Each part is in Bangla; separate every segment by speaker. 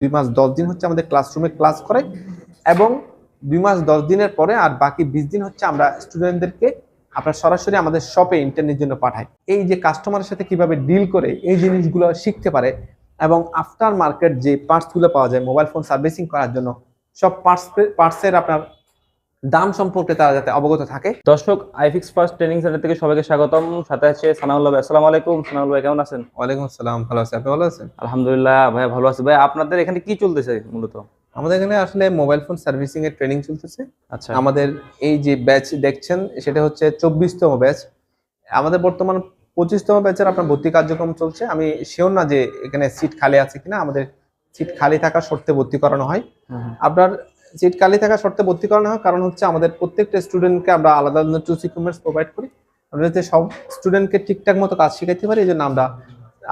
Speaker 1: দুই মাস দশ দিন হচ্ছে আমাদের ক্লাসরুমে ক্লাস করে এবং দুই মাস দশ দিনের পরে আর বাকি বিশ দিন হচ্ছে আমরা স্টুডেন্টদেরকে আপনার সরাসরি আমাদের শপে ইন্টারনেট জন্য পাঠাই। এই যে কাস্টমারের সাথে কীভাবে ডিল করে এই জিনিসগুলো শিখতে পারে এবং আফটার মার্কেট যে পার্টসগুলো পাওয়া যায় মোবাইল ফোন সার্ভিসিং করার জন্য সব পার্টস পার্টসের আপনার দাম সম্পর্কে তারা যাতে অবগত থাকে।
Speaker 2: দর্শক আইফিক্স ফার্স্ট ট্রেনিং সেন্টার থেকে সবাইকে স্বাগতম। সাথে আছে সানাউল্লাহ ভাই আসসালামু আলাইকুম। সানাউল্লাহ ভাই কেমন আছেন?
Speaker 1: ওয়ালাইকুম আসসালাম ভালো আছে। আপনি ভালো আছেন?
Speaker 2: আলহামদুলিল্লাহ ভাই ভালো আছি। ভাই আপনাদের এখানে কি চলতেছে মূলত?
Speaker 1: আমাদের এখানে আসলে মোবাইল ফোন সার্ভিসিং এর ট্রেনিং চলতেছে।
Speaker 2: আচ্ছা।
Speaker 1: আমাদের এই যে ব্যাচ দেখছেন সেটা হচ্ছে চব্বিশতম ব্যাচ। আমাদের বর্তমান পঁচিশতম ব্যাচের আপনার ভর্তি কার্যক্রম চলছে। আমি শিওর না যে এখানে সিট খালি আছে কিনা। আমাদের সিট খালি থাকা শর্তে ভর্তি করানো হয়। আপনার সিট খালি থাকা শর্তে ভর্তি করানো হয়। কারণ হচ্ছে আমাদের প্রত্যেকটা স্টুডেন্টকে আমরা আলাদা আলাদা টু সিকুমেন্টস প্রোভাইড করি। আমরা যাতে সব স্টুডেন্টকে ঠিকঠাক মতো কাজ শেখাতে পারি এই জন্য আমরা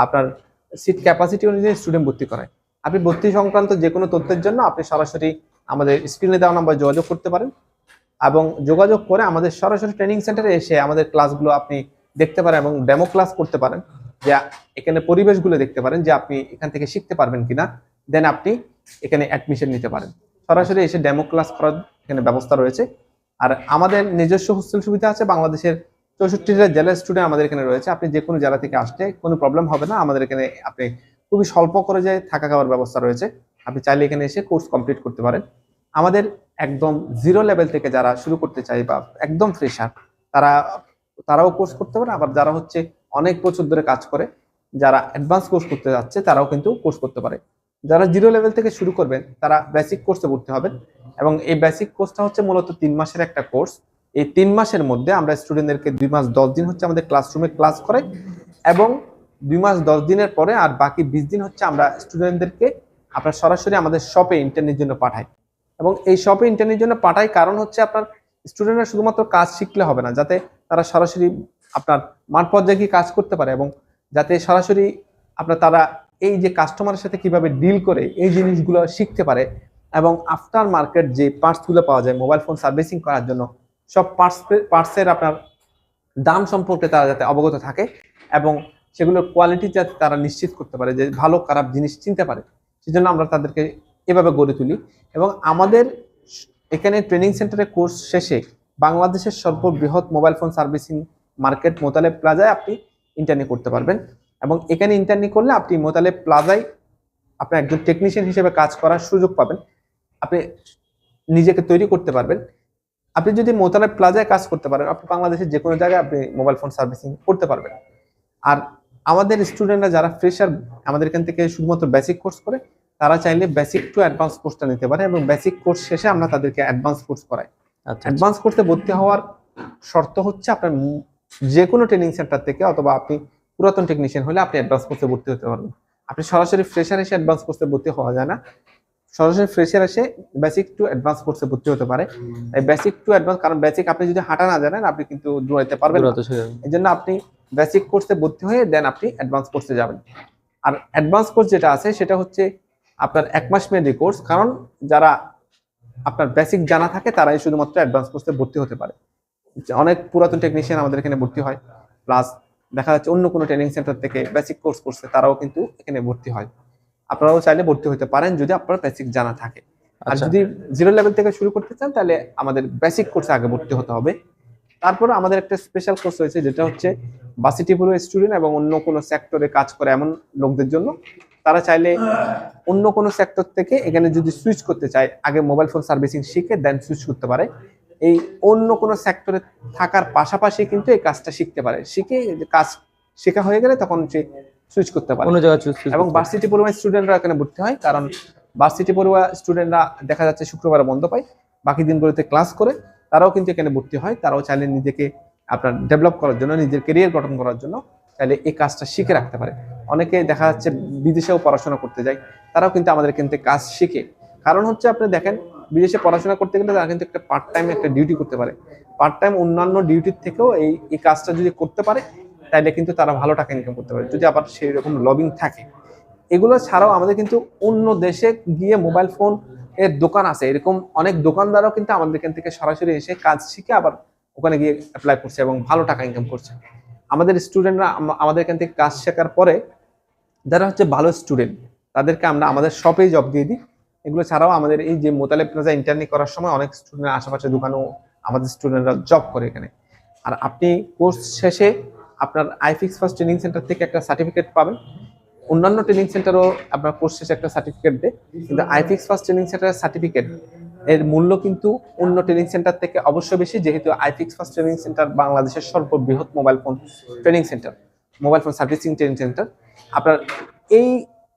Speaker 1: আপনার সিট ক্যাপাসিটি অনুযায়ী স্টুডেন্ট ভর্তি করাই। আপনি ভর্তি সংক্রান্ত যে কোনো তথ্যের জন্য আপনি সরাসরি আমাদের স্ক্রিনে দেওয়া নাম্বার যোগাযোগ করতে পারেন। এবং যোগাযোগ করে আমাদের সরাসরি ট্রেনিং সেন্টারে এসে আমাদের ক্লাসগুলো আপনি দেখতে পারেন এবং ডেমো ক্লাস করতে পারেন। যে এখানে পরিবেশগুলো দেখতে পারেন যে আপনি এখান থেকে শিখতে পারবেন কিনা। দেন আপনি এখানে অ্যাডমিশন নিতে পারেন। সরাসরি এসে ডেমো ক্লাস করার এখানে ব্যবস্থা রয়েছে। আর আমাদের নিজস্ব হোস্টেল সুবিধা আছে, বাংলাদেশের চৌষট্টিটা জেলার স্টুডেন্ট আমাদের এখানে রয়েছে। আপনি যে কোনো জেলা থেকে আসলে কোনো প্রবলেম হবে না, আমাদের এখানে আপনি খুবই স্বল্প করে যায় থাকা খাওয়ার ব্যবস্থা রয়েছে। আপনি চাইলে এখানে এসে কোর্স কমপ্লিট করতে পারেন। আমাদের একদম জিরো লেভেল থেকে যারা শুরু করতে চায় বা একদম ফ্রেশার তারা, তারাও কোর্স করতে পারে। আবার যারা হচ্ছে অনেক বছর ধরে কাজ করে, যারা অ্যাডভান্স কোর্স করতে যাচ্ছে, তারাও কিন্তু কোর্স করতে পারে। যারা জিরো লেভেল থেকে শুরু করবেন, তারা বেসিক কোর্সে ভর্তি হবেন এবং এই বেসিক কোর্সটা হচ্ছে মূলত তিন মাসের একটা কোর্স এই তিন মাসের মধ্যে আমরা স্টুডেন্টদেরকে দুই মাস দশ দিন হচ্ছে আমাদের ক্লাসরুমে ক্লাস করে এবং দুই মাস দশ দিনের পরে আর বাকি বিশ দিন হচ্ছে আমরা স্টুডেন্টদেরকে আপনার সরাসরি আমাদের শপে ইন্টারনেট জন্য পাঠাই। এবং এই শপে ইন্টারনেট জন্য পাঠাই কারণ হচ্ছে আপনার স্টুডেন্টরা শুধুমাত্র কাজ শিখলে হবে না, যাতে তারা সরাসরি আপনার মাঠ পর্যায়ে কাজ করতে পারে এবং যাতে সরাসরি আপনার তারা এই যে কাস্টমারের সাথে কীভাবে ডিল করে, এই জিনিসগুলো শিখতে পারে এবং আফটার মার্কেট যে পার্টসগুলো পাওয়া যায় মোবাইল ফোন সার্ভিসিং করার জন্য, সব পার্টস পার্টসের আপনার দাম সম্পর্কে তারা যাতে অবগত থাকে এবং সেগুলোর কোয়ালিটি যাতে তারা নিশ্চিত করতে পারে যে ভালো, খারাপ জিনিস চিনতে পারে। সেজন্য আমরা তাদেরকে এভাবে গড়ে তুলি এবং আমাদের এখানে ট্রেনিং সেন্টারে কোর্স শেষে বাংলাদেশের সর্ববৃহৎ mobile phone servicing market Motaleb প্লাজায় আপনি ইন্টারনি করতে পারবেন। এবং এখানে ইন্টারনি করলে আপনি মোতালে প্লাজায় আপনি একজন টেকনিশিয়ান হিসেবে কাজ করার সুযোগ পাবেন। আপনি নিজেকে তৈরি করতে পারবেন। আপনি যদি মোতালেব প্লাজায় কাজ করতে পারেন আপনি বাংলাদেশের যে কোনো জায়গায় আপনি মোবাইল ফোন সার্ভিসিং করতে পারবেন। আর আমাদের স্টুডেন্টরা যারা ফ্রেশার আমাদের এখান থেকে শুধুমাত্র বেসিক কোর্স করে তারা চাইলে বেসিক টু অ্যাডভান্স কোর্সটা নিতে পারে এবং বেসিক কোর্স শেষে আমরা তাদেরকে অ্যাডভান্স কোর্স করাই।
Speaker 2: আচ্ছা
Speaker 1: অ্যাডভান্স কোর্সে ভর্তি হওয়ার শর্ত হচ্ছে আপনার যে কোনো ট্রেনিং সেন্টার থেকে অথবা আপনি পুরাতন টেকনিশিয়ান হলে আপনি অ্যাডভান্স কোর্সে ভর্তি হতে পারবেন। আপনি সরাসরি ফ্রেশার এসে অ্যাডভান্স কোর্সে ভর্তি হওয়া যায় না। সরাসরি ফ্রেশার এসে বেসিক টু অ্যাডভান্স কোর্সে ভর্তি হতে পারে। এই বেসিক টু অ্যাডভান্স কারণ বেসিক আপনি যদি হাঁটা না জানেন আপনি কিন্তু দৌড়াইতে পারবেন। এই জন্য আপনি বেসিক কোর্সে ভর্তি হয়ে দেন আপনি অ্যাডভান্স কোর্সে যাবেন। আর অ্যাডভান্স কোর্স যেটা আছে সেটা হচ্ছে আপনার এক মাস মেয়াদি কোর্স কারণ যারা আপনার বেসিক জানা থাকে তারাই শুধুমাত্র অ্যাডভান্স কোর্সে ভর্তি হতে পারে। অনেক পুরাতন টেকনিশিয়ান আমাদের এখানে ভর্তি হয়। প্লাস দেখা যাচ্ছে অন্য কোনো ট্রেনিং সেন্টার থেকে বেসিক কোর্স করছে তারাও কিন্তু এখানে ভর্তি হয়। আপনারাও চাইলে ভর্তি হতে পারেন যদি আপনার বেসিক জানা থাকে। আর
Speaker 2: আচ্ছা।
Speaker 1: যদি জিরো লেভেল থেকে শুরু করতে চান তাহলে আমাদের বেসিক কোর্সে আগে ভর্তি হতে হবে। তারপর আমাদের একটা স্পেশাল কোর্স রয়েছে যেটা হচ্ছে বাসিটি পুরো স্টুডেন্ট এবং অন্য কোনো সেক্টরে কাজ করে এমন লোকদের জন্য। তারা চাইলে অন্য কোনো সেক্টর থেকে এখানে যদি সুইচ করতে চায় আগে মোবাইল ফোন সার্ভিসিং শিখে দেন সুইচ করতে পারে। এই অন্য কোনো সেক্টরে থাকার পাশাপাশি কিন্তু এই কাজটা শিখতে পারে। শিখে কাজ শেখা হয়ে গেলে তখন সে সুইচ করতে পারে।
Speaker 2: অন্য জায়গায়
Speaker 1: এবং ভার্সিটি পড়ুয়া স্টুডেন্টরা এখানে ভর্তি হয় কারণ ভার্সিটি পড়ুয়া স্টুডেন্টরা দেখা যাচ্ছে শুক্রবার বন্ধ পায় বাকি দিনগুলোতে ক্লাস করে তারাও কিন্তু এখানে ভর্তি হয় তারাও চাইলে নিজেকে আপনার ডেভেলপ করার জন্য নিজের কেরিয়ার গঠন করার জন্য চাইলে এই কাজটা শিখে রাখতে পারে। অনেকে দেখা যাচ্ছে বিদেশেও পড়াশোনা করতে যায় তারাও কিন্তু আমাদের এখান থেকে কাজ শিখে। কারণ হচ্ছে আপনি দেখেন বিদেশে পড়াশোনা করতে গেলে তারা কিন্তু একটা পার্ট টাইম একটা ডিউটি করতে পারে। পার্ট টাইম অন্যান্য ডিউটির থেকেও এই এই কাজটা যদি করতে পারে তাহলে কিন্তু তারা ভালো টাকা ইনকাম করতে পারে। যদি আবার সেই রকম লবিং থাকে। এগুলো ছাড়াও আমাদের কিন্তু অন্য দেশে গিয়ে মোবাইল ফোন এর দোকান আছে। এরকম অনেক দোকানদারও কিন্তু আমাদের এখান থেকে সরাসরি এসে কাজ শিখে আবার ওখানে গিয়ে অ্যাপ্লাই করছে এবং ভালো টাকা ইনকাম করছে। আমাদের স্টুডেন্টরা আমাদের এখান থেকে কাজ শেখার পরে, যারা হচ্ছে ভালো স্টুডেন্ট তাদেরকে আমরা, আমাদের শপেই জব দিয়ে দিই। এগুলো ছাড়াও আমাদের এই যে মোতালেব প্লাজা ইন্টারনি করার সময় অনেক স্টুডেন্ট আশেপাশে দোকানেও আমাদের স্টুডেন্টরা জব করে এখানে। আর আপনি কোর্স শেষে আপনার আইফিক্স ফার্স্ট ট্রেনিং সেন্টার থেকে একটা সার্টিফিকেট পাবেন। অন্যান্য ট্রেনিং সেন্টারও আপনার কোর্স শেষে একটা সার্টিফিকেট দেয়। কিন্তু আইফিক্স ফার্স্ট ট্রেনিং সেন্টারের সার্টিফিকেট এর মূল্য কিন্তু অন্য ট্রেনিং সেন্টার থেকে অবশ্যই বেশি, যেহেতু আইফিক্স ফার্স্ট ট্রেনিং সেন্টার বাংলাদেশের সর্ববৃহৎ mobile phone training center mobile phone servicing training center আপনার এই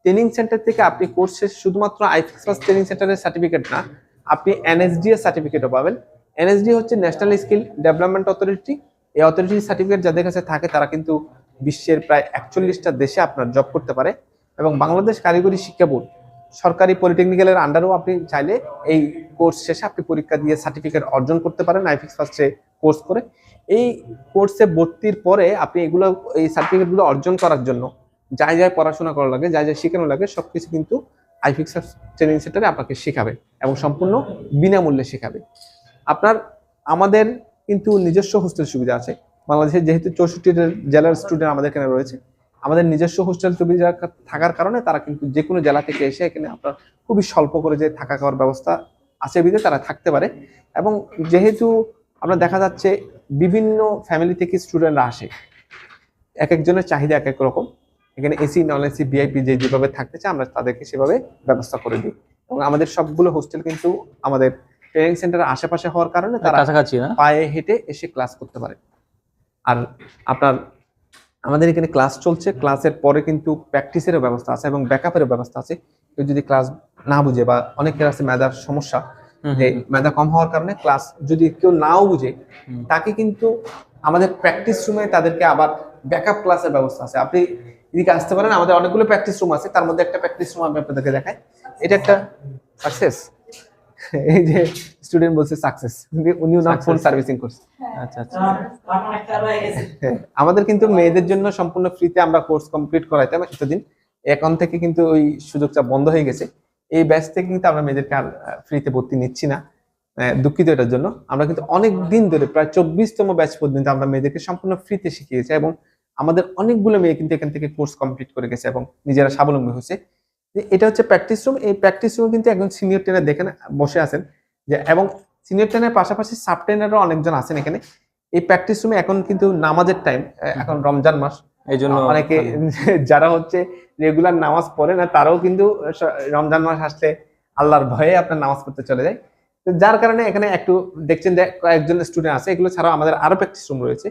Speaker 1: ট্রেনিং সেন্টার থেকে আপনি কোর্স শেষ, শুধুমাত্র আইফিক্স ফার্স্ট ট্রেনিং সেন্টারের সার্টিফিকেট না, আপনি এনএসডি এর সার্টিফিকেটও পাবেন। এনএসডি হচ্ছে ন্যাশনাল স্কিল ডেভেলপমেন্ট অথরিটি এই অথরিটির সার্টিফিকেট যাদের কাছে থাকে, তারা কিন্তু বিশ্বের প্রায় একচল্লিশটা দেশে আপনার জব করতে পারে। এবং বাংলাদেশ কারিগরি শিক্ষা বোর্ড, সরকারি পলিটেকনিক্যালের আন্ডারেও আপনি চাইলে এই কোর্স শেষে আপনি পরীক্ষা দিয়ে সার্টিফিকেট অর্জন করতে পারেন আইফিক্স ফার্স্টে কোর্স করে। এই কোর্সে ভর্তির পরে আপনি এগুলো, এই সার্টিফিকেটগুলো অর্জন করার জন্য যাই যাই পড়াশোনা করা লাগে, যাই যাই শেখানো লাগে, সবকিছু কিন্তু আইফিক্স ট্রেনিং সেন্টারে আপনাকে শেখাবে এবং সম্পূর্ণ বিনামূল্যে শেখাবে। আপনার, আমাদের কিন্তু নিজস্ব হোস্টেল সুবিধা আছে। বাংলাদেশের যেহেতু চৌষট্টি জেলার স্টুডেন্ট আমাদের এখানে রয়েছে, আমাদের নিজস্ব হোস্টেল সুবিধা থাকার কারণে তারা কিন্তু যে কোনো জেলা থেকে এসে এখানে আপনার খুবই স্বল্প করে যে থাকা খাওয়ার ব্যবস্থা আছে বিধে তারা থাকতে পারে। এবং যেহেতু আমরা দেখা যাচ্ছে বিভিন্ন ফ্যামিলি থেকে স্টুডেন্টরা আসে, এক একজনের চাহিদা এক এক রকম। এখানে এসি নন এসি ভিআইপি যে যেভাবে থাকতে চায় আমরা তাদেরকে সেভাবে ব্যবস্থা করে দিই। এবং আমাদের সবগুলো হোস্টেল কিন্তু আমাদের ট্রেনিং সেন্টারের আশেপাশে হওয়ার কারণে তারা
Speaker 2: কাছাকাছি না?
Speaker 1: পায়ে হেঁটে এসে ক্লাস করতে পারে। আর আপনার আমাদের এখানে ক্লাস চলছে ক্লাসের পরে কিন্তু প্র্যাকটিসেরও ব্যবস্থা আছে এবং ব্যাকআপেরও ব্যবস্থা আছে। কেউ যদি ক্লাস না বুঝে বা অনেকের আছে মেধার সমস্যা যে মেধা কম হওয়ার কারণে ক্লাস যদি কেউ নাও বুঝে তাকে কিন্তু আমাদের প্র্যাকটিস রুমে তাদেরকে আবার ব্যাকআপ ক্লাসের ব্যবস্থা আছে। আপনি এদিকে আসতে পারেন আমাদের অনেকগুলো প্র্যাকটিস রুম আছে। তার মধ্যে একটা প্র্যাকটিস রুম আমি আপনাদেরকে দেখাই। এটা একটা সাকসেস এই যে স্টুডেন্ট বলছে সাকসেস উনিও না ফোন সার্ভিসিং করছে
Speaker 2: আচ্ছা আচ্ছা।
Speaker 1: হ্যাঁ, আমাদের কিন্তু মেয়েদের জন্য সম্পূর্ণ ফ্রিতে আমরা কোর্স কমপ্লিট করাইতাম এতদিন। এখন থেকে কিন্তু ওই সুযোগটা বন্ধ হয়ে গেছে। এই ব্যাচ থেকে কিন্তু আমরা মেয়েদেরকে আর ফ্রিতে ভর্তি নিচ্ছি না। আহ, দুঃখিত এটার জন্য। আমরা কিন্তু অনেক দিন ধরে প্রায় চব্বিশতম ব্যাচ পর্যন্ত আমরা মেয়েদেরকে সম্পূর্ণ ফ্রিতে শিখিয়েছি এবং আমাদের অনেকগুলো মেয়ে কিন্তু এখান থেকে কোর্স কমপ্লিট করে গেছে এবং নিজেরা স্বাবলম্বী হয়েছে। যে এটা হচ্ছে প্র্যাকটিস রুম এই প্র্যাকটিস রুমে কিন্তু একজন সিনিয়র ট্রেনার দেখেন বসে আছেন যে এবং সিনিয়র ট্রেনের পাশাপাশি সাব ট্রেনারও অনেকজন আছেন এখানে। এই প্র্যাকটিস রুমে এখন কিন্তু নামাজের টাইম এখন রমজান মাস।
Speaker 2: এই জন্য
Speaker 1: অনেকে যারা হচ্ছে রেগুলার নামাজ পড়ে না তারাও কিন্তু রমজান মাস আসলে আল্লাহর ভয়ে আপনার নামাজ পড়তে চলে যায়। তো যার কারণে এখানে একটু দেখছেন যে কয়েকজন স্টুডেন্ট আছে। এগুলো ছাড়াও আমাদের আরও প্র্যাকটিস রুম রয়েছে।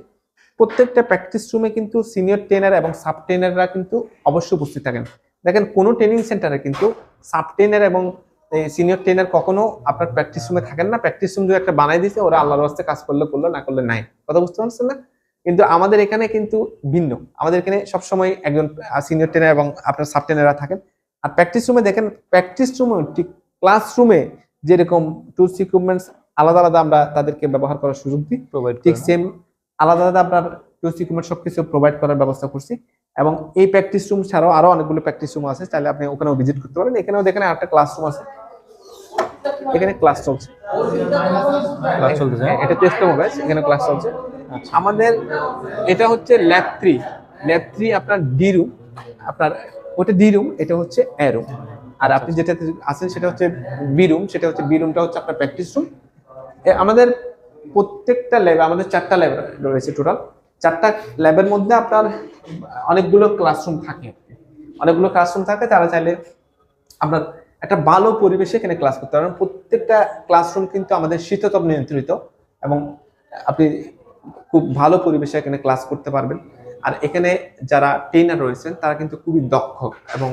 Speaker 1: প্রত্যেকটা প্র্যাকটিস রুমে কিন্তু সিনিয়র ট্রেনার এবং সাব ট্রেনাররা কিন্তু অবশ্যই উপস্থিত থাকেন। দেখেন কোনো ট্রেনিং সেন্টারে কিন্তু সাব ট্রেনার এবং সিনিয়র ট্রেনার কখনো আপনার প্র্যাকটিস রুমে থাকেন না। প্র্যাকটিস রুম যদি একটা বানাই দিয়েছে ওরা আল্লাহর রাস্তায় কাজ করলে করল না করলে নাই। কথা বুঝতে পারছেন না? কিন্তু আমাদের এখানে কিন্তু ভিন্ন। আমাদের এখানে সবসময় একজন সিনিয়র ট্রেনার এবং আপনার সাব ট্রেনাররা থাকেন। আর প্র্যাকটিস রুমে দেখেন প্র্যাকটিস রুমে ঠিক ক্লাসরুমে যেরকম টুলস ইকুইপমেন্টস আলাদা আলাদা আমরা তাদেরকে ব্যবহার করার সুযোগ দিই। ঠিক সেম আলাদা আলাদা আপনার টুলস ইকুইপমেন্ট সবকিছু প্রোভাইড করার ব্যবস্থা করছি। এবং এই প্র্যাকটিস রুম ছাড়াও আরও অনেকগুলো প্র্যাকটিস রুম আছে চাইলে আপনি ওখানেও ভিজিট করতে পারেন। এখানেও দেখেন একটা ক্লাসরুম আছে। এখানে ক্লাস চলছে।
Speaker 2: ক্লাস চলতেছে?
Speaker 1: হ্যাঁ, এটা টেস্ট মোবাইল এখানে ক্লাস চলছে।
Speaker 2: আচ্ছা।
Speaker 1: আমাদের এটা হচ্ছে ল্যাব থ্রি ল্যাব থ্রি আপনার ডি রুম আপনার ওটা ডি রুম এটা হচ্ছে এ রুম আর আপনি যেটা আছেন সেটা হচ্ছে বি রুম সেটা হচ্ছে বি রুমটা হচ্ছে আপনার প্র্যাকটিস রুম আমাদের প্রত্যেকটা ল্যাব আমাদের চারটা ল্যাব রয়েছে টোটাল চারটা ল্যাবের মধ্যে আপনার অনেকগুলো ক্লাসরুম থাকে। অনেকগুলো ক্লাসরুম থাকে, তারা চাইলে আপনার একটা ভালো পরিবেশে এখানে ক্লাস করতে পারবেন প্রত্যেকটা ক্লাসরুম কিন্তু আমাদের শীততাপ নিয়ন্ত্রিত এবং আপনি খুব ভালো পরিবেশে এখানে ক্লাস করতে পারবেন। আর এখানে যারা ট্রেনার রয়েছেন, তারা কিন্তু খুবই দক্ষ এবং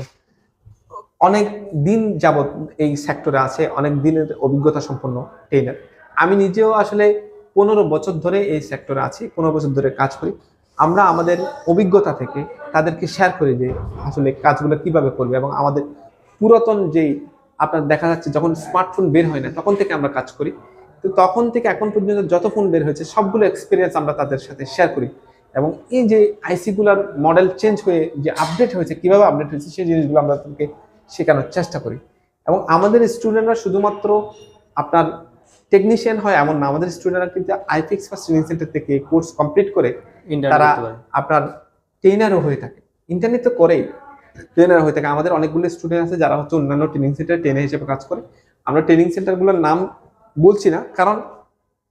Speaker 1: অনেক দিন যাবত এই সেক্টরে আছে, অনেক দিনের অভিজ্ঞতা সম্পন্ন ট্রেনার আমি নিজেও আসলে পনেরো বছর ধরে এই সেক্টরে আছি, পনেরো বছর ধরে কাজ করি। আমরা আমাদের অভিজ্ঞতা থেকে তাদেরকে শেয়ার করি যে আসলে কাজগুলো কীভাবে করবে এবং আমাদের পুরাতন যেই আপনার দেখা যাচ্ছে যখন স্মার্টফোন বের হয় না, তখন থেকে আমরা কাজ করি। তো তখন থেকে এখন পর্যন্ত যত ফোন বের হয়েছে, সবগুলো এক্সপিরিয়েন্স আমরা তাদের সাথে শেয়ার করি। এবং এই যে আইসিগুলার মডেল চেঞ্জ হয়ে যে আপডেট হয়েছে, কীভাবে আপডেট হয়েছে, সেই জিনিসগুলো আমরা তাদেরকে শেখানোর চেষ্টা করি। এবং আমাদের স্টুডেন্টরা শুধুমাত্র আপনার টেকনিশিয়ান হয় এমন না। আমাদের স্টুডেন্টরা কিন্তু আইফিক্স বা ট্রেনিং সেন্টার থেকে কোর্স কমপ্লিট করে তারা আপনার ট্রেনারও হয়ে থাকে। ইন্টারনেট তো করেই ট্রেনার হয়ে থাকে। আমাদের অনেকগুলো স্টুডেন্ট আছে যারা হচ্ছে অন্যান্য ট্রেনিং সেন্টার ট্রেনার হিসেবে কাজ করে। আমরা ট্রেনিং সেন্টারগুলোর নাম বলছি না কারণ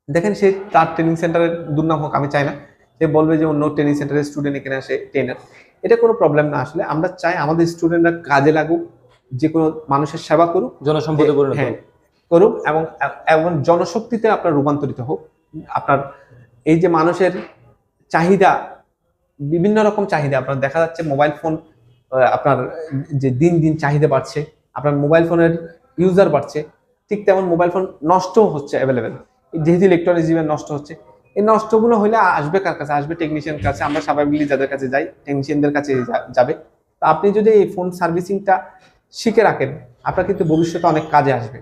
Speaker 1: দেখেন সে তার ট্রেনিং সেন্টারের দুর্নাম হোক আমি চাই না। সে বলবে যে অন্য ট্রেনিং সেন্টারের স্টুডেন্ট এখানে আসে ট্রেনার এটা কোনো প্রবলেম না আসলে। আমরা চাই আমাদের স্টুডেন্টরা কাজে লাগুক যে কোনো মানুষের সেবা করুক
Speaker 2: জনসম্পদে পরিণত
Speaker 1: হ্যাঁ। করুক এবং এবং জনশক্তিতে আপনার রূপান্তরিত হোক। আপনার এই যে মানুষের চাহিদা, বিভিন্ন রকম চাহিদা, আপনার দেখা যাচ্ছে মোবাইল ফোন আপনার যে দিন দিন চাহিদা বাড়ছে, আপনার মোবাইল ফোনের ইউজার বাড়ছে, ঠিক তেমন মোবাইল ফোন নষ্টও হচ্ছে অ্যাভেলেবেল যেহেতু ইলেকট্রনিক জীবন নষ্ট হচ্ছে, এই নষ্টগুলো হলে আসবে কার কাছে? আসবে টেকনিশিয়ান কাছে। আমরা স্বাভাবিকলি যাদের কাছে যাই টেকনিশিয়ানদের কাছে যাবে। তা আপনি যদি এই ফোন সার্ভিসিংটা শিখে রাখেন, আপনার কিন্তু ভবিষ্যতে অনেক কাজে আসবে।